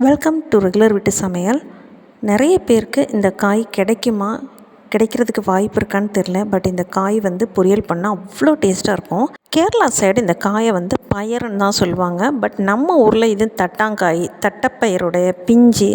Welcome to regular வீட்டு சமையல் நிறைய பேருக்கு இந்த காய் கிடைக்குமா கிடைக்கிறதுக்கு வாய்ப்பு இருக்கான்னு தெரில பட் இந்த காய் வந்து பொரியல் பண்ணால் அவ்வளோ டேஸ்ட்டாக இருக்கும். கேரளா சைடு இந்த காயை வந்து பயறுன்னு தான் சொல்லுவாங்க. பட் நம்ம ஊரில் இது தட்டாங்காய் தட்டைப்பயிரோடைய பிஞ்சு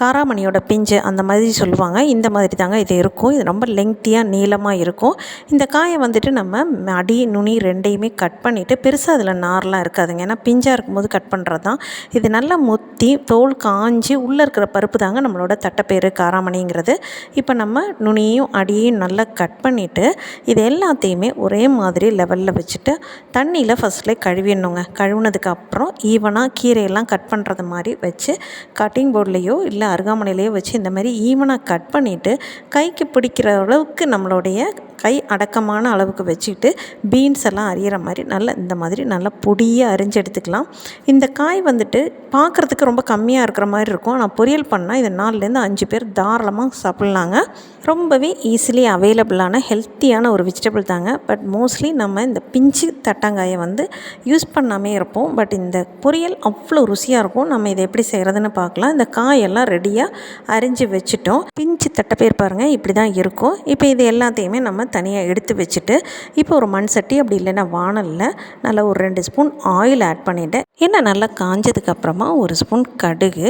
காராமணியோட பிஞ்சு அந்த மாதிரி சொல்லுவாங்க. இந்த மாதிரி தாங்க இது இருக்கும். இது ரொம்ப லெங்க்த்தியாக நீளமாக இருக்கும். இந்த காயை வந்துட்டு நம்ம அடி நுனி ரெண்டையுமே கட் பண்ணிவிட்டு பெருசாக அதில் நார்லாம் இருக்காதுங்க. ஏன்னா பிஞ்சாக இருக்கும்போது கட் பண்ணுறது தான் இது நல்லா முத்தி தோல் காஞ்சி உள்ளே இருக்கிற பருப்பு தாங்க நம்மளோட தட்டைப்பயிறு காராமணிங்கிறது. இப்போ நம்ம நுனியையும் அடியையும் நல்லா கட் பண்ணிவிட்டு இது எல்லாத்தையுமே ஒரே மாதிரி லெவலில் வச்சுட்டு தண்ணியில் ஃபஸ்ட்டில் கழுவிடணுங்க கழுவுனதுக்கு அப்புறம் ஈவனாக கீரையெல்லாம் கட் பண்ணுறது மாதிரி வச்சு கட்டிங் போர்ட்லேயோ இல்லை அருகாமனையிலையோ வச்சு இந்த மாதிரி ஈவனாக கட் பண்ணிவிட்டு கைக்கு பிடிக்கிற அளவுக்கு நம்மளுடைய கை அடக்கமான அளவுக்கு வச்சுக்கிட்டு பீன்ஸ் எல்லாம் அறியிற மாதிரி நல்லா இந்த மாதிரி நல்லா பொடியாக அரிஞ்சு எடுத்துக்கலாம். இந்த காய் வந்துட்டு பார்க்குறதுக்கு ரொம்ப கம்மியாக இருக்கிற மாதிரி இருக்கும். ஆனால் பொரியல் பண்ணால் இது நாலுலேருந்து அஞ்சு பேர் தாராளமாக சாப்பிட்லாங்க. ரொம்பவே ஈஸிலி அவைலபிளான ஹெல்த்தியான ஒரு வெஜிடபிள் தாங்க. பட் மோஸ்ட்லி நம்ம இந்த பிஞ்சு தட்டங்காயை வந்து யூஸ் பண்ணாமே இருப்போம். பட் இந்த பொரியல் அவ்வளோ ருசியாக இருக்கும். நம்ம இதை எப்படி செய்கிறதுன்னு பார்க்கலாம். இந்த காயெல்லாம் ரெடியாக அரிஞ்சு வச்சுட்டோம். பிஞ்சு தட்டைப்பயிர் பாருங்கள் இப்படி தான் இருக்கும். இப்போ இது எல்லாத்தையுமே நம்ம தனியாக எடுத்து வச்சுட்டு இப்போ ஒரு மண் சட்டி அப்படி இல்லைன்னா வானலில் நல்லா ஒரு ரெண்டு ஸ்பூன் ஆயில் ஆட் பண்ணிவிட்டேன் என்ன நல்லா காஞ்சதுக்கப்புறமா ஒரு ஸ்பூன் கடுகு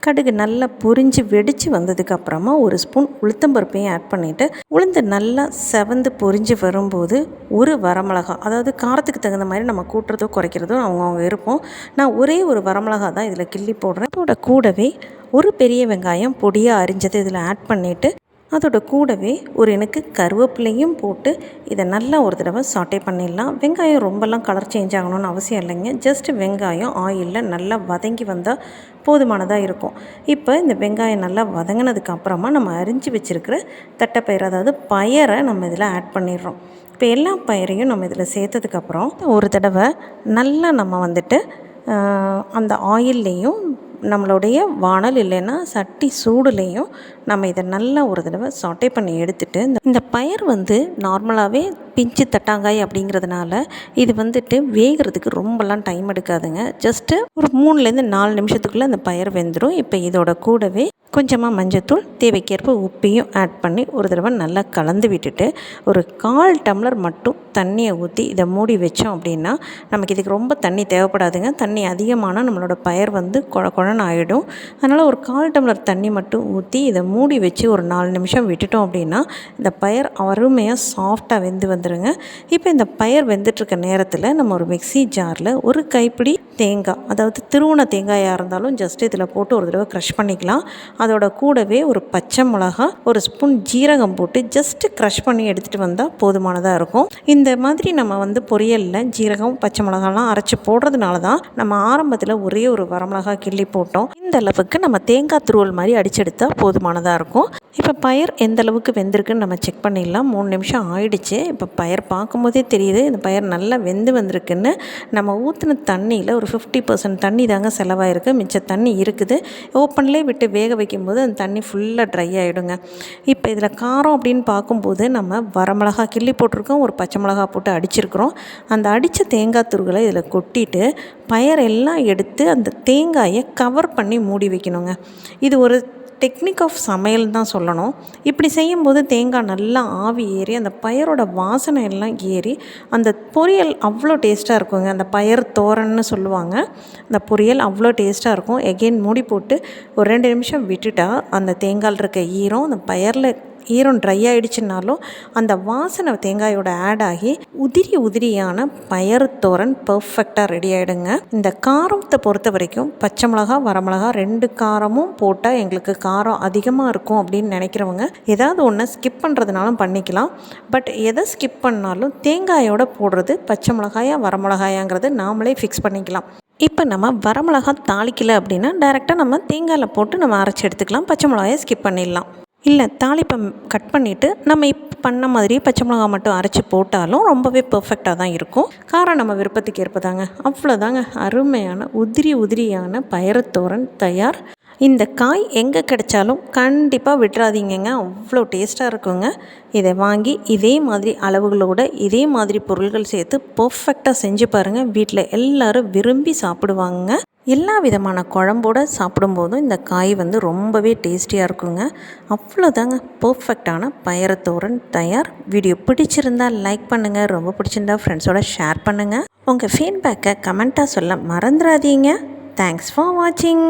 கடுகு நல்லா பொரிஞ்சு வெடித்து வந்ததுக்கப்புறமா ஒரு ஸ்பூன் உளுத்தம்பருப்பையும் ஆட் பண்ணிவிட்டு உளுந்து நல்லா செவந்து பொரிஞ்சு வரும்போது ஒரு வரமிளகா அதாவது காரத்துக்கு தகுந்த மாதிரி நம்ம கூட்டுறதோ குறைக்கிறதோ அவங்கவுங்க இருப்போம். நான் ஒரே ஒரு வரமிளகா தான் இதில் கிள்ளி போடுறேன். அதோட கூடவே ஒரு பெரிய வெங்காயம் பொடியாக அரிஞ்சதை இதில் ஆட் பண்ணிவிட்டு அதோட கூடவே ஒரு எனக்கு கருவேப்பிலையும் போட்டு இதை நல்லா ஒரு தடவை சாட்டே பண்ணிடலாம். வெங்காயம் ரொம்பலாம் கலர் சேஞ்ச் ஆகணும்னு அவசியம் இல்லைங்க. ஜஸ்ட் வெங்காயம் ஆயிலில் நல்லா வதங்கி வந்தால் போதுமானதாக இருக்கும். இப்போ இந்த வெங்காயம் நல்லா வதங்கினதுக்கு அப்புறமா நம்ம அரிஞ்சு வச்சுருக்கிற தட்டைப்பயிர் அதாவது பயரை நம்ம இதில் ஆட் பண்ணிடுறோம். இப்போ எல்லா பயிரையும் நம்ம இதில் சேர்த்ததுக்கப்புறம் ஒரு தடவை நல்லா நம்ம வந்துட்டு அந்த ஆயில்லையும் நம்மளுடைய வானல் இல்லைன்னா சட்டி சூடுலேயும் நம்ம இதை நல்லா ஒரு தடவை சாட்டை பண்ணி எடுத்துகிட்டு இந்த இந்த பயிர் வந்து நார்மலாகவே பிஞ்சு தட்டாங்காய் அப்படிங்கிறதுனால இது வந்துட்டு வேகிறதுக்கு ரொம்பலாம் டைம் எடுக்காதுங்க. ஜஸ்ட்டு ஒரு மூணுலேருந்து நாலு நிமிஷத்துக்குள்ளே அந்த பயிர் வெந்துடும் இப்போ இதோட கூடவே கொஞ்சமாக மஞ்சத்தூள் தேவைக்கேற்ப உப்பையும் ஆட் பண்ணி ஒரு தடவை நல்லா கலந்து விட்டுட்டு ஒரு கால் டம்ளர் மட்டும் தண்ணியை ஊற்றி இதை மூடி வச்சோம் அப்படின்னா நமக்கு இதுக்கு ரொம்ப தண்ணி தேவைப்படாதுங்க. தண்ணி அதிகமானால் நம்மளோட பயிர் வந்து குழ குழன்னு ஆகிடும் அதனால் ஒரு கால் டம்ளர் தண்ணி மட்டும் ஊற்றி இதை மூடி வச்சு ஒரு நாலு நிமிஷம் விட்டுட்டோம் அப்படின்னா இந்த பயிர் அருமையாக சாஃப்டாக வெந்து வந்துடுங்க இப்போ இந்த பயிர் வெந்துட்டுருக்க நேரத்தில் நம்ம ஒரு மிக்சி ஜாரில் ஒரு கைப்பிடி தேங்காய் அதாவது திருவண தேங்காயாக இருந்தாலும் ஜஸ்ட் இதில் போட்டு ஒரு தடவை க்ரஷ் பண்ணிக்கலாம். அதோட கூடவே ஒரு பச்சை மிளகா ஒரு ஸ்பூன் ஜீரகம் போட்டு ஜஸ்ட்டு க்ரஷ் பண்ணி எடுத்துகிட்டு வந்தால் போதுமானதாக இருக்கும். இந்த மாதிரி நம்ம வந்து பொரியலில் ஜீரகம் பச்சை மிளகாலாம் அரைச்சி போடுறதுனால தான் நம்ம ஆரம்பத்தில் ஒரே ஒரு வரமிளகா கிள்ளி போட்டோம். இந்த அளவுக்கு நம்ம தேங்காய் துருவல் மாதிரி அடிச்செடுத்தால் போதுமானதாக இருக்கும். இப்போ பயிர் எந்த அளவுக்கு வெந்திருக்குன்னு நம்ம செக் பண்ணிடலாம். மூணு நிமிஷம் ஆயிடுச்சு. இப்போ பயிர் பார்க்கும்போதே தெரியுது. இந்த பயிர் நல்லா வெந்து வந்திருக்குன்னு நம்ம ஊற்றின தண்ணியில் ஒரு ஃபிஃப்டி பர்சன்ட் தண்ணி தாங்க செலவாயிருக்கு. மிச்ச தண்ணி இருக்குது. ஓப்பன்லேயே விட்டு வேக வைக்கும்போது அந்த தண்ணி ஃபுல்லாக ட்ரை ஆகிடுங்க இப்போ இதில் காரம் அப்படின்னு பார்க்கும்போது நம்ம வரமிளகா கிள்ளி போட்டிருக்கோம். ஒரு பச்சை மிளகா போட்டு அடிச்சிருக்கிறோம். அந்த அடித்த தேங்காய் துருகளை இதில் கொட்டிட்டு பயரெல்லாம் எடுத்து அந்த தேங்காயை கவர் பண்ணி மூடி வைக்கணுங்க. இது ஒரு டெக்னிக் ஆஃப் சமையல் தான் சொல்லணும். இப்படி செய்யும்போது தேங்காய் நல்லா ஆவி ஏறி அந்த பயரோட வாசனை எல்லாம் ஏறி அந்த பொரியல் அவ்வளோ டேஸ்ட்டாக இருக்குங்க. அந்த பயர் தோரன்னு சொல்லுவாங்க. அந்த பொரியல் அவ்வளோ டேஸ்ட்டாக இருக்கும். எகெயின் மூடி போட்டு ஒரு ரெண்டு நிமிஷம் விட்டுட்டா அந்த தேங்காயில் இருக்க ஈரம் அந்த பயரில் ஈரம் ட்ரை ஆகிடுச்சுனாலும் அந்த வாசனை தேங்காயோட ஆட் ஆகி உதிரி உதிரியான பயறு தோரன் பர்ஃபெக்டாக ரெடி ஆகிடுங்க இந்த காரத்தை பொறுத்த வரைக்கும் பச்சை மிளகா வரமிளகா ரெண்டு காரமும் போட்டால் எங்களுக்கு காரம் அதிகமாக இருக்கும் அப்படின்னு நினைக்கிறவங்க ஏதாவது ஒன்று ஸ்கிப் பண்ணுறதுனாலும் பண்ணிக்கலாம். பட் எதை ஸ்கிப் பண்ணாலும் தேங்காயோட போடுறது பச்சை மிளகாயா வரமிளகாயாங்கிறது நாமளே ஃபிக்ஸ் பண்ணிக்கலாம். இப்போ நம்ம வரமிளகா தாளிக்கலை அப்படின்னா டேரெக்டாக நம்ம தேங்காயில் போட்டு நம்ம அரைச்சி எடுத்துக்கலாம். பச்சை மிளகாயை ஸ்கிப் பண்ணிடலாம். இல்லை தாளிப்பை கட் பண்ணிவிட்டு நம்ம இப்போ பண்ண மாதிரியே பச்சை மிளகா மட்டும் அரைச்சி போட்டாலும் ரொம்பவே பர்ஃபெக்டாக தான் இருக்கும். காரம் நம்ம விருப்பத்துக்கு ஏற்பதாங்க. அவ்வளோதாங்க. அருமையான உதிரி உதிரியான பயரத்தோரன் தயார். இந்த காய் எங்கே கிடைச்சாலும் கண்டிப்பாக விட்டுறாதீங்கங்க அவ்வளோ டேஸ்ட்டாக இருக்குங்க. இதை வாங்கி இதே மாதிரி அளவுகளோட இதே மாதிரி பொருள்கள் சேர்த்து பர்ஃபெக்டாக செஞ்சு பாருங்கள் வீட்டில் எல்லோரும் விரும்பி சாப்பிடுவாங்க எல்லா விதமான குழம்போடு சாப்பிடும்போதும் இந்த காய் வந்து ரொம்பவே டேஸ்டியாக இருக்குங்க. அவ்வளோதாங்க பர்ஃபெக்டான பயரத்தோரன் தயார். வீடியோ பிடிச்சிருந்தால் லைக் பண்ணுங்கள் ரொம்ப பிடிச்சிருந்தா ஃப்ரெண்ட்ஸோட ஷேர் பண்ணுங்கள் உங்கள் ஃபீட்பேக்கை கமெண்ட்டாக சொல்ல மறந்துடாதீங்க தேங்க்ஸ் ஃபார் வாட்சிங்